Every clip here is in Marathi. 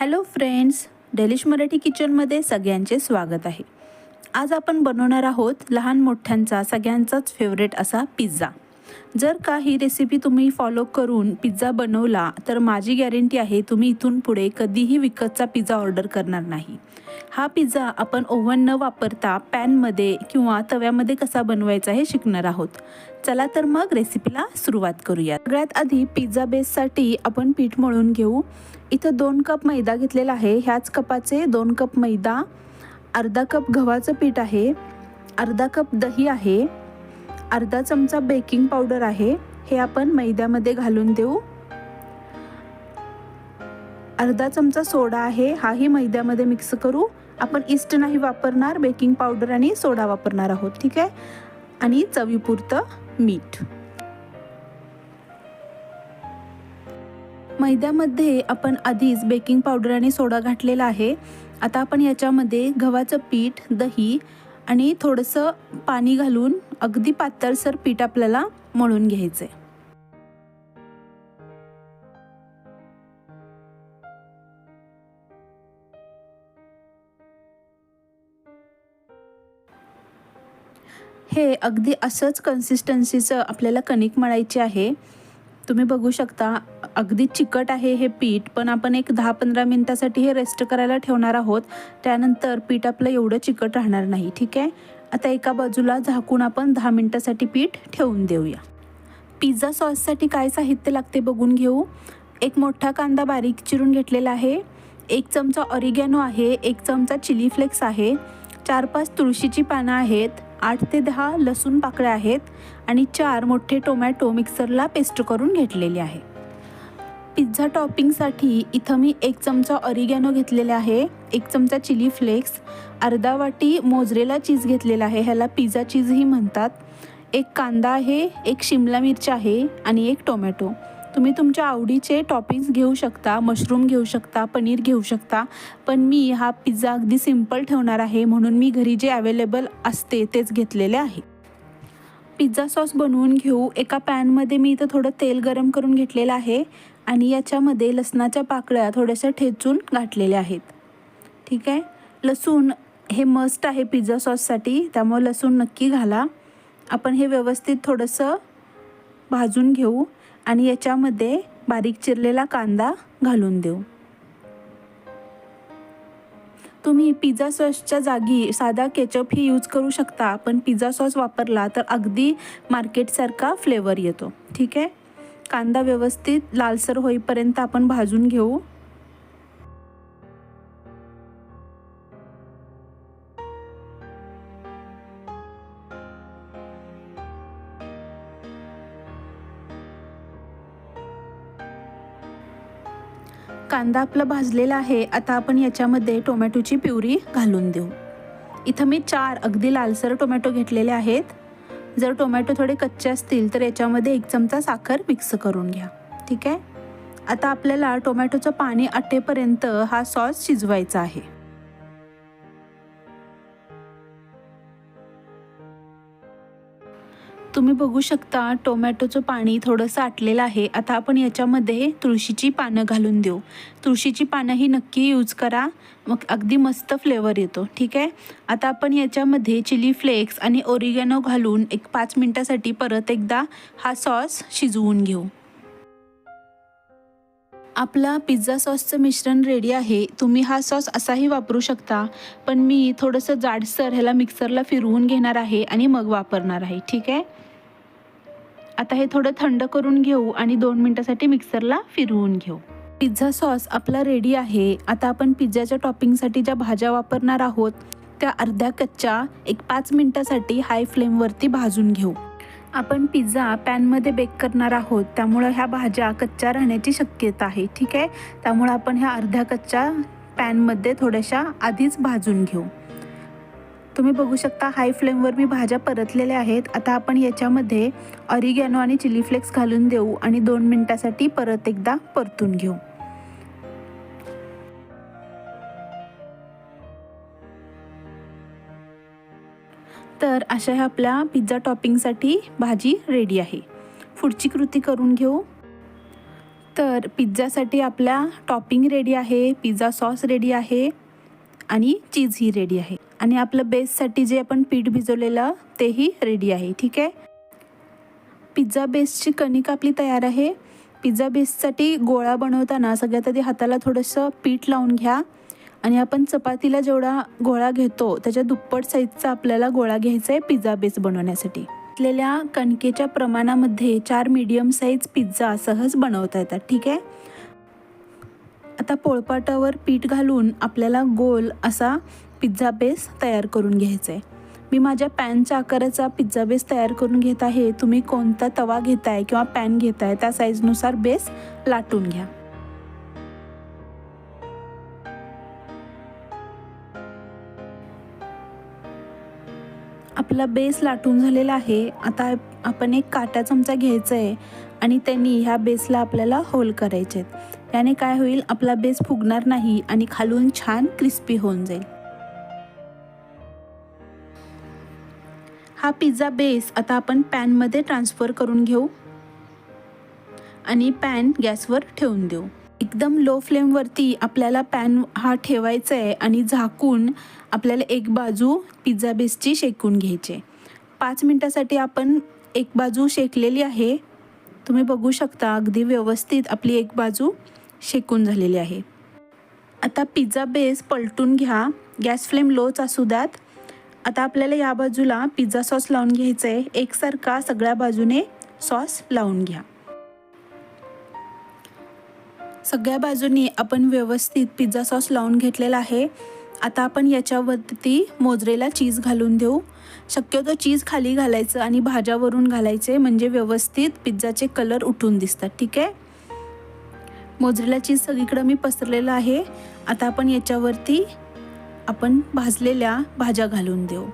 हॅलो फ्रेंड्स डेलिश मराठी किचनमध्ये सगळ्यांचे स्वागत आहे. आज आपण बनवणार आहोत लहान मोठ्यांचा सगळ्यांचाच फेवरेट असा पिझ्झा. जर का ही रेसिपी तुम्ही फॉलो करून पिझ्झा बनवला तर माझी गॅरंटी आहे तुम्ही इथून पुढे कधीही विकतचा पिझ्झा ऑर्डर करणार नाही. हा पिझ्झा आपण ओव्हन न वापरता पॅनमध्ये किंवा तव्यामध्ये कसा बनवायचा हे शिकणार आहोत. चला तर मग रेसिपीला सुरुवात करूया सगळ्यात आधी पिझ्झा बेससाठी आपण पीठ मळून घेऊ. इथं दोन कप मैदा घेतलेला आहे. ह्याच कपाचे दोन कप मैदा अर्धा कप गव्हाचं पीठ आहे अर्धा कप दही आहे अर्धा चमचा बेकिंग पावडर आहे. हे आपण मैद्यामध्ये घालून देऊ. अर्धा चमचा सोडा आहे. हाही मैद्यामध्ये मिक्स करू. आपण इस्ट नाही वापरणार. बेकिंग पावडर आणि सोडा वापरणार आहोत. ठीक आहे? आणि चवीपुरतं मीठ. मैद्यामध्ये आपण आधीच बेकिंग पावडर आणि सोडा घातलेला आहे. आता आपण याच्यामध्ये गव्हाचं पीठ दही आणि थोडंसं पाणी घालून अगदी पातळसर पीठ आपल्याला मळून घ्यायचं आहे हे अगदी असंच कन्सिस्टन्सीचं आपल्याला कणिक मळायची आहे. तुम्ही बघू शकता अगदी चिकट आहे हे पीठ पण आपण एक दहा पंधरा मिनटासाठी हे रेस्ट करायला ठेवणार आहोत. त्यानंतर पीठ आपलं एवढं चिकट राहणार नाही ठीक आहे? आता एका बाजूला झाकून आपण दहा मिनटासाठी पीठ ठेवून देऊया. पिझ्झा सॉससाठी काय साहित्य लागते बघून घेऊ. एक मोठा कांदा बारीक चिरून घेतलेला आहे. एक चमचा ऑरिगॅनो आहे एक चमचा चिली फ्लेक्स आहे. चार पाच तुळशीची पानं आहेत. आठ ते दहा लसूण पाकळ्या आहेत आणि चार मोठे टोमॅटो मिक्सरला पेस्ट करून घेतलेले आहे. पिझ्झा टॉपिंगसाठी इथं मी एक चमचा ऑरिगॅनो घेतलेला आहे एक चमचा चिली फ्लेक्स अर्धा वाटी मोजरेला चीज घेतलेला आहे ह्याला पिझ्झा चीजही म्हणतात. एक कांदा आहे एक शिमला मिरची आहे आणि एक टोमॅटो. तुम्ही तुमच्या आवडीचे टॉपिंग्स घेऊ शकता मशरूम घेऊ शकता पनीर घेऊ शकता. पण मी हा पिझ्झा अगदी सिंपल ठेवणार आहे म्हणून मी घरी जे अवेलेबल असते तेच घेतलेले आहे. पिझ्झा सॉस बनवून घेऊ. एका पॅनमध्ये मी इथं थोडं तेल गरम करून घेतलेलं आहे आणि याच्यामध्ये लसणाच्या पाकळ्या थोड्याशा ठेचून घातलेल्या आहेत. ठीक आहे? लसूण हे मस्ट आहे पिझ्झा सॉससाठी त्यामुळे लसूण नक्की घाला. आपण हे व्यवस्थित थोडंसं भाजून घेऊ. आणि याच्यामध्ये बारीक चिरलेला कांदा घालून देऊ. तुम्ही पिझ्झा सॉसच्या जागी साधा केचप ही यूज करू शकता पण पिझ्झा सॉस वापरला तर अगदी मार्केटसारखा फ्लेवर येतो. ठीक आहे? कांदा व्यवस्थित लालसर होईपर्यंत आपण भाजून घेऊ. कांदा आपला भाजलेला आहे आता आपण याच्यामध्ये टोमॅटोची प्युरी घालून देऊ. इथं मी चार अगदी लालसर टोमॅटो घेतलेले आहेत. जर टोमॅटो थोडे कच्चे असतील तर याच्यामध्ये एक चमचा साखर मिक्स करून घ्या. ठीक आहे? आता आपल्याला टोमॅटोचं पाणी आटेपर्यंत हा सॉस शिजवायचा आहे. तुम्ही बघू शकता टोमॅटोचं पाणी थोडंसं आटलेलं आहे. आता आपण याच्यामध्ये तुळशीची पानं घालून देऊ. तुळशीची पानं ही नक्की यूज करा. मग अगदी मस्त फ्लेवर येतो ठीक आहे? आता आपण याच्यामध्ये चिली फ्लेक्स आणि ओरिगॅनो घालून एक पाच मिनटासाठी परत एकदा हा सॉस शिजवून घेऊ. आपला पिझ्झा सॉसचं मिश्रण रेडी आहे. तुम्ही हा सॉस असाही वापरू शकता. पण मी थोडंसं जाडसर ह्याला मिक्सरला फिरवून घेणार आहे आणि मग वापरणार आहे. ठीक आहे? आता हे थोडं थंड करून घेऊ आणि दोन मिनटासाठी मिक्सरला फिरवून घेऊ. पिझ्झा सॉस आपला रेडी आहे. आता आपण पिझ्झाच्या टॉपिंगसाठी ज्या भाज्या वापरणार आहोत त्या अर्ध्या कच्च्या एक पाच मिनटासाठी हाय फ्लेमवरती भाजून घेऊ. आपण पिझ्झा पॅनमध्ये बेक करणार आहोत त्यामुळं ह्या भाज्या कच्च्या राहण्याची शक्यता आहे ठीक आहे? त्यामुळं आपण ह्या अर्ध्या कच्च्या पॅनमध्ये थोड्याशा आधीच भाजून घेऊ. तुम्ही बघू शकता हाय फ्लेमवर मी भाज्या परतलेल्या आहेत. आता आपण याच्यामध्ये ऑरिगॅनो आणि चिली फ्लेक्स घालून देऊ आणि दोन मिनटासाठी परत एकदा परतून घेऊ. तर अशा ह्या आपल्या पिझ्झा टॉपिंगसाठी भाजी रेडी आहे. पुढची कृती करून घेऊ. तर पिझ्झासाठी आपल्या टॉपिंग रेडी आहे पिझ्झा सॉस रेडी आहे आणि चीजही रेडी आहे. आणि आपलं बेससाठी जे आपण पीठ भिजवलेलं तेही रेडी आहे ठीक आहे? पिझ्झा बेसची कणिक आपली तयार आहे. पिझ्झा बेससाठी गोळा बनवताना सगळ्यात आधी हाताला थोडंसं पीठ लावून घ्या. आणि आपण चपातीला जेवढा गोळा घेतो त्याच्या दुप्पट साईजचा आपल्याला गोळा घ्यायचा आहे पिझ्झा बेस बनवण्यासाठी. घेतलेल्या कणकेच्या प्रमाणामध्ये चार मीडियम साईज पिझ्झा सहज बनवता येतात ठीक आहे? आता पोळपाटावर पीठ घालून आपल्याला गोल असा पिझ्झा बेस तयार करून घ्यायचा आहे. मी माझ्या पॅनच्या आकाराचा पिझ्झा बेस तयार करून घेत आहे. तुम्ही कोणता तवा घेताय किंवा पॅन घेताय त्या साईजनुसार बेस लाटून घ्या. आपला बेस लाटून झालेला आहे. आता आपण एक काटा चमचा घ्यायचा आहे आणि त्यांनी ह्या बेसला आपल्याला होल करायचे आहेत त्याने काय होईल आपला बेस फुगणार नाही आणि खालून छान क्रिस्पी होऊन जाईल. हा पिझ्झा बेस आता आपण पॅनमध्ये ट्रान्सफर करून घेऊ आणि पॅन गॅसवर ठेवून देऊ. एकदम लो फ्लेमवरती आपल्याला पॅन हा ठेवायचा आहे आणि झाकून आपल्याला एक बाजू पिझ्झा बेसची शेकून घ्यायची आहे. पाच मिनटासाठी आपण एक बाजू शेकलेली आहे. तुम्ही बघू शकता अगदी व्यवस्थित आपली एक बाजू शेकून झालेली आहे. आता पिझ्झा बेस पलटून घ्या. गॅस फ्लेम लोच असू द्यात. आता आपल्याला या बाजूला पिझ्झा सॉस लावून घ्यायचं आहे एकसारखा सगळ्या बाजूने सॉस लावून घ्या. सगळ्या बाजूनी आपण व्यवस्थित पिझ्झा सॉस लावून घेतलेला आहे. आता आपण याच्यावरती मोजरेला चीज घालून देऊ. शक्यतो चीज खाली घालायचं आणि भाज्यावरून घालायचे म्हणजे व्यवस्थित पिझ्झाचे कलर उठून दिसतात ठीक आहे? मोजरेला चीज सगळीकडं मी पसरलेलं आहे. आता आपण याच्यावरती आपण भाजलेल्या भाज्या घालून देऊ.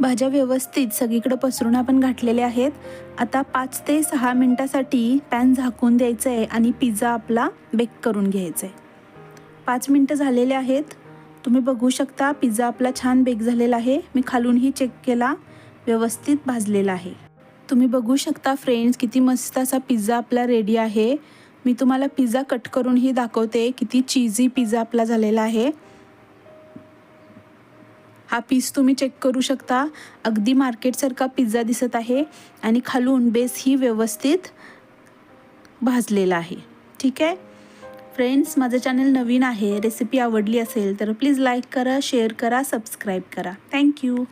भाज्या व्यवस्थित सगळीकडे पसरून आपण घातलेल्या आहेत. आता पाच ते सहा मिनटासाठी पॅन झाकून द्यायचं आहे आणि पिझ्झा आपला बेक करून घ्यायचा आहे पाच मिनटं झालेले आहेत. तुम्ही बघू शकता पिझ्झा आपला छान बेक झालेला आहे. मी खालूनही चेक केला. व्यवस्थित भाजलेला आहे. तुम्ही बघू शकता फ्रेंड्स किती मस्त असा पिझ्झा आपला रेडी आहे. मी तुम्हाला पिझ्झा कट करूनही दाखवते किती चीजी पिझ्झा आपला झालेला आहे. हा पीस तुम्ही चेक करू शकता. अगदी मार्केटसारखा पिझ्झा दिसत आहे आणि खालून बेस ही व्यवस्थित भाजलेला आहे. ठीक आहे? फ्रेंड्स माझं चॅनल नवीन आहे रेसिपी आवडली असेल तर प्लीज लाईक करा शेअर करा सबस्क्राईब करा. Thank you